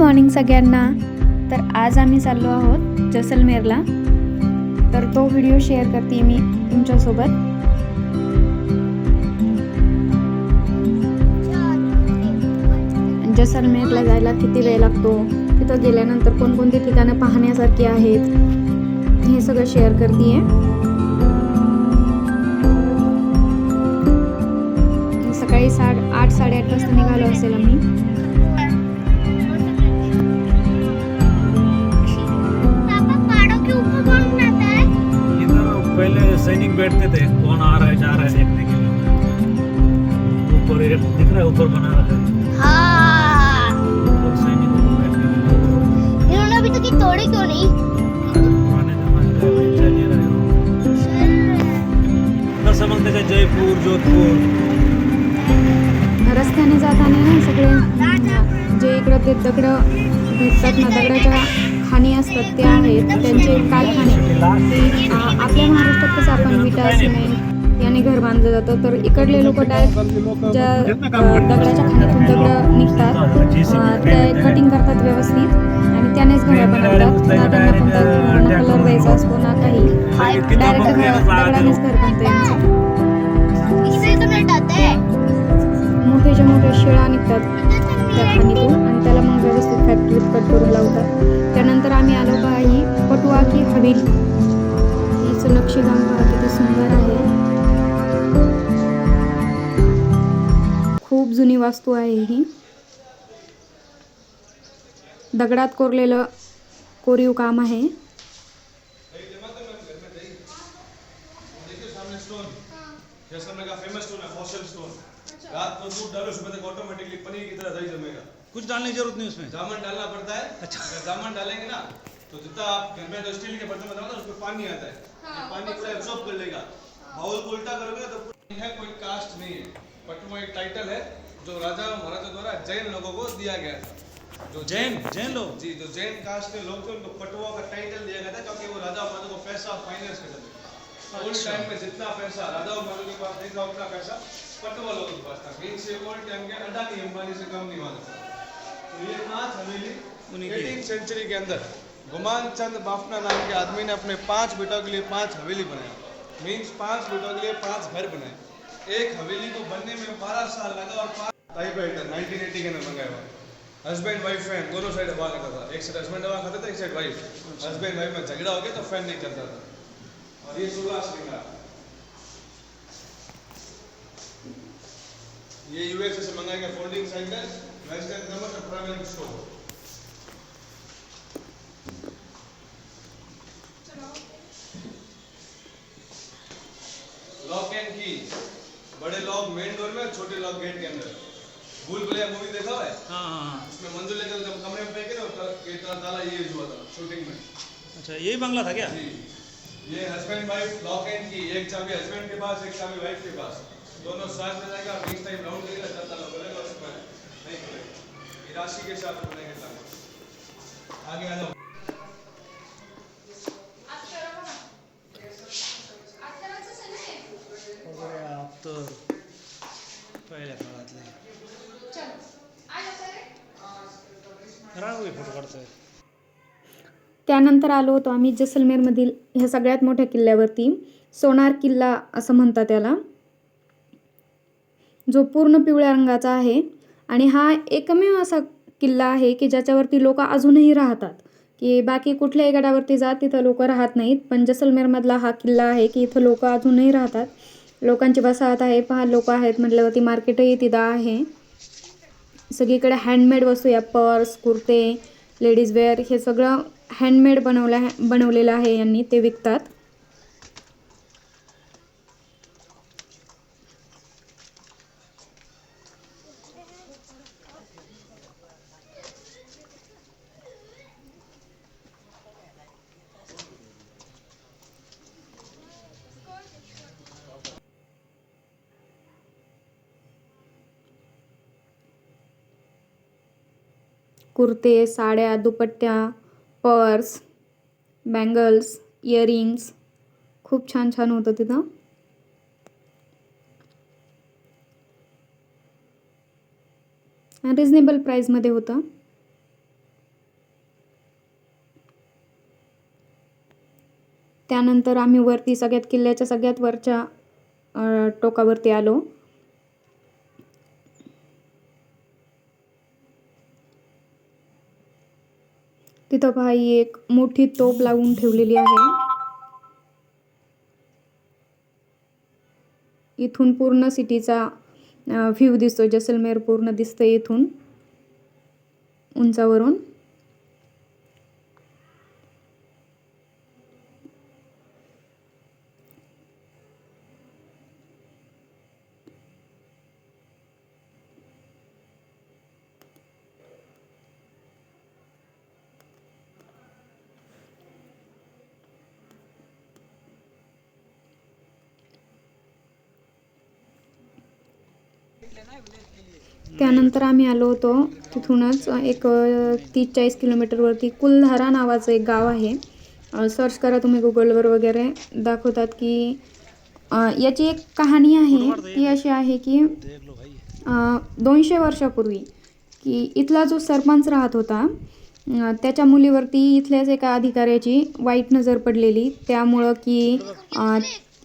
Morning सगळ्यांना. तर आज आम्ही चाललो आहोत जैसलमेरला. तर तो व्हिडिओ शेअर करते मी तुमच्यासोबत. जैसलमेरला जायला किती वेळ लागतो? तिथं गेल्यानंतर कोणकोणती ठिकाणं पाहण्यासारखी आहेत? हे सगळं शेअर करते सकाळी साड आठ साडेआठ वाजता निघालो असेल आम्ही. सैनिक बैठते थे कौन आ रहा है जा रहा है देखने के लिए। ऊपर एक दिख रहा है ऊपर बना रखा है। हाँ। इन्होंने अभी तक तोड़े क्यों नहीं? का ही रहे हो। त्याच्या जयपूर जोधपूर। रस्त्याने जाताना ना सगळे जे इकडं ते दगडं भेटतात ना दगडाच्या खाणी असतात ते आहेत त्यांचे कारखाने. कसं आपण विटा सिमेंट याने घर बांधलं जातं. तर इकडले लोक डायरेक्ट ज्या अ, दगडाच्या खाणीतून दगडं निघतात. ते कटिंग करतात व्यवस्थित. आणि त्यानेच घर बनवतात. ना त्यांना कोणता कलर द्यायचा असतो ना काही. डायरेक्ट दगडानेच घर बनतं यांचं मोठेच्या मोठ्या शिळा निघतात त्या खाणीतून आणि त्याला मग व्यवस्थित फॅक्टरीत कट करून लावतात. त्यानंतर आम्ही आलो का ही पटुआ की हवेली. हिचं नक्षीकाम पहा किती सुंदर आहे. खूप जुनी वास्तू आहे ही. दगडात कोरलेलं कोरीव काम आहे. जैसलमेर का फेमस स्टोन है फॉसिल स्टोन रात को दूध डालो सुबह तक ऑटोमेटिकली पनीर की तरह दही जमेगा कुछ डालने की जरूरत नहीं उसमें। जामन डालना पड़ता है। अगर जामन डालेंगे ना तो जितना आप घर में तो स्टील के बर्तन में डालो ना उसमें पानी आता है। ये पानी पूरा एब्सॉर्ब कर लेगा। बाउल को उल्टा करोगे ना तो है कोई कास्ट नहीं है। पटुआ एक टाइटल है जो राजा महाराजा द्वारा जैन लोगों को दिया गया था। जो जैन जैन लोग? जी जो जैन कास्ट के लोग थे उनको पटुआ का टाइटल दिया गया था क्योंकि वो राजा महाराजा को पैसा फाइनेंस करते थे। उस अच्छा। टाइम में जितना पैसा राजा महाराजा के पास नहीं था उतना पैसा पटुआ लोगों के पास था। मीन्स ये ओल्ड टाइम के अडानी अंबानी से कम नहीं माना तो ये पाँच हवेली उन्हीं की। एटीन सेंचुरी के अंदर। गुमान चंद बाफना नाम के आदमी ने अपने पाँच बेटों के लिए पाँच हवेली बनाया मीन्स पाँच बेटों के लिए पाँच घर बनाए। एक हवेली को बनने में बारह साल लगा और नाइनटीन एटी के अंदर मंगाया हुआ हस्बैंड वाइफ फ़ैन दोनों साइड हवा था। एक साइड हस्बैंड हवा एक साइड वाइफ हस्बैंड वाइफ में झगड़ा हो गया तो फ़ैन नहीं चलता था। और ये सुभाष ये यूएसए से मंगाया गया folding cycle western number travelling store lock and की। बड़े लॉक मेन डोर में छोटे लॉक गेट के अंदर। भूल भुलैया मूवी देखा हुआ है? हाँ हाँ हाँ। उसमें मंजूर लेकर जब कमरे में फेंके ना तो ये ताला ये हुआ था शूटिंग में। अच्छा यही बंगला था क्या? जी। ये हस्बैंड वाइफ लॉक एंड की एक चाबी हस्बैंड के पास एक चाबी वाइफ के पास। दोनों साथ में जाएगा बीस टाइम राउंड करेगा तब ताला खुलेगा उसमें। नहीं खुलेगा ये राशि के साथ खुलेंगे ताला आगे आ जाओ। फोटो काढतोय. त्यानंतर आलो होतो आम्ही जैसलमेरमधील ह्या सगळ्यात मोठ्या किल्ल्यावरती. सोनार किल्ला असं म्हणतात त्याला. जो पूर्ण पिवळ्या रंगाचा आहे. आणि हा एकमेव असा किल्ला आहे की ज्याच्यावरती लोक अजूनही राहतात. की बाकी कुठल्याही गडावरती जा तिथं लोक राहत नाहीत. पण जैसलमेरमधला हा किल्ला आहे की इथं लोक अजूनही राहतात. लोकांची वसाहत आहे. पहा लोक आहेत म्हटल्यावरती मार्केटही तिथं आहे. सगळीकडे हँडमेड वस्तू या पर्स कुर्ते लेडीज वेअर हे सगळं हँडमेड बनवलं बनवलेलं आहे यांनी. ते विकतात. कुर्ते साड्या दुपट्ट्या पर्स बँगल्स इयरिंग्स. खूप छान छान होतं तिथं. रिजनेबल प्राईजमध्ये होतं. त्यानंतर आम्ही वरती सगळ्यात किल्ल्याच्या सगळ्यात वरच्या टोकावरती आलो. तिथं पहा ही एक मोठी तोप लावून ठेवलेली आहे. इथून पूर्ण सिटीचा व्ह्यू दिसतो जैसलमेर पूर्ण दिसतं इथून उंचावरून. त्यानंतर आम्ही आलो होतो तिथूनच एक तीस चाळीस किलोमीटरवरती कुलधारा नावाचं एक गाव आहे. सर्च करा तुम्ही गुगलवर वगैरे. दाखवतात की याची एक कहाणी आहे. ती अशी आहे की दोनशे वर्षापूर्वी की इथला जो सरपंच राहत होता त्याच्या मुलीवरती इथल्याच एका अधिकाऱ्याची वाईट नजर पडलेली. त्यामुळं की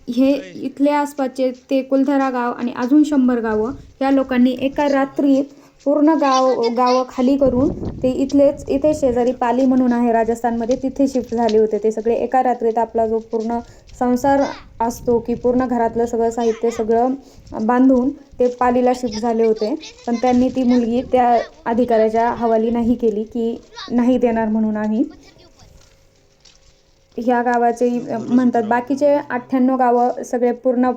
हे इथल्या आसपासचे ते कुलधरा गाव आणि अजून शंभर गावं या लोकांनी एका रात्रीत पूर्ण गाव गावं खाली करून ते इथलेच इथे शेजारी पाली म्हणून आहे राजस्थानमध्ये तिथे शिफ्ट झाले होते. ते सगळे एका रात्रीत आपला जो पूर्ण संसार असतो की पूर्ण घरातलं सगळं साहित्य सगळं बांधून ते पालीला शिफ्ट झाले होते. पण त्यांनी ती मुलगी त्या अधिकाऱ्याच्या हवाली नाही केली की नाही देणार म्हणून आम्ही. ह्या गावाचे म्हणतात. बाकीचे अठ्ठ्याण्णव गावं सगळे पूर्ण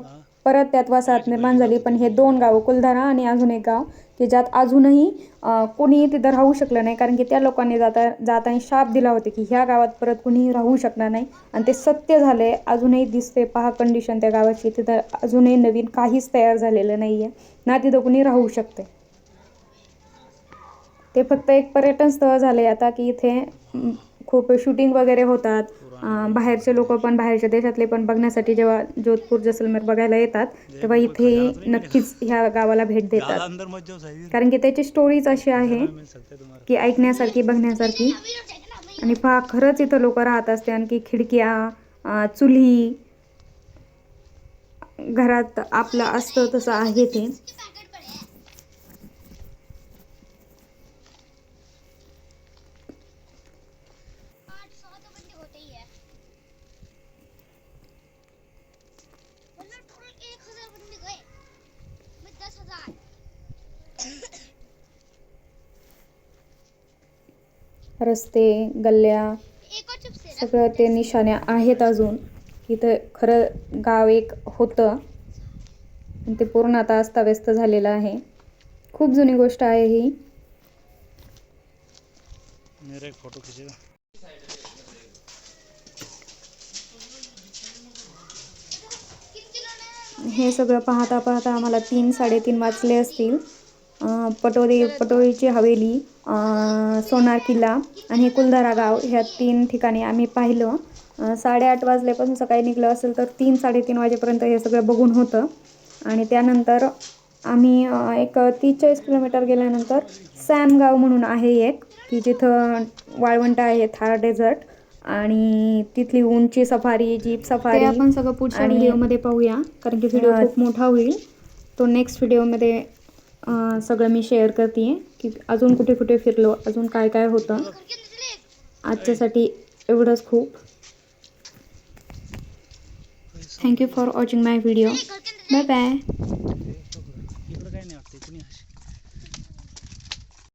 परत त्यात वसाहत निर्माण झाली पण हे दोन गावं कुलधारा आणि अजून एक गाव की ज्यात अजूनही अं, कुणी तिथं राहू शकलं नाही कारण की त्या लोकांनी जाता जाताना शाप दिला होता की ह्या गावात परत कुणीही राहू शकणार नाही. आणि ते सत्य झाले अजूनही दिसते पहा कंडिशन त्या गावाची. तिथं अजूनही नवीन काहीच तयार झालेलं नाही आहे ना तिथं कुणी राहू शकते ते फक्त एक पर्यटन स्थळ झाले आता की इथे खूप शूटिंग वगैरे होतात. बाहेरचे लोक पण बाहेरच्या देशातले पण बघण्यासाठी जेव्हा जोधपूर जैसलमेर बघायला येतात तेव्हा इथे नक्कीच ह्या गावाला भेट देतात. कारण की त्याची स्टोरीज अशी आहे की ऐकण्यासारखी बघण्यासारखी. आणि पहा खरंच इथं लोक राहत असते. आणखी खिडक्या चुली घरात आपलं असतं तसं आहे ते. बंदे होते मतलब टोटल एक हजार बंदे गए मैं दस हजार रस्ते गल्ल्या सगळं ते निशाण्या आहेत अजून. इथं खरं गाव एक होतं. आणि ते पूर्ण आता अस्ताव्यस्त झालेलं आहे. खूप जुनी गोष्ट आहे ही. मेरा एक फोटो खींचेगा हे सगळं पाहता पाहता आम्हाला तीन साडेतीन वाजले असतील. अं, पटोरी पटोरीची हवेली सोनार किल्ला आणि कुलधारा गाव ह्या तीन ठिकाणी आम्ही पाहिलं. साडेआठ वाजल्यापासून सकाळी निघलं असेल तर तीन साडेतीन वाजेपर्यंत हे सगळं बघून होतं. आणि त्यानंतर आम्ही एक तीस चाळीस किलोमीटर गेल्यानंतर सॅमगाव म्हणून आहे एक की जिथं वाळवंट आहे थार डेझर्ट. आणि तिथली उंची सफारी जीप सफारी आपण सगळं पुढच्या व्हिडिओमध्ये पाहूया कारण की व्हिडिओ खूप मोठा होईल. तो नेक्स्ट व्हिडिओमध्ये सगळं मी शेअर करते की अजून कुठे कुठे फिरलो अजून काय काय होतं. आजच्यासाठी एवढंच खूप. Thank you for watching my video bye bye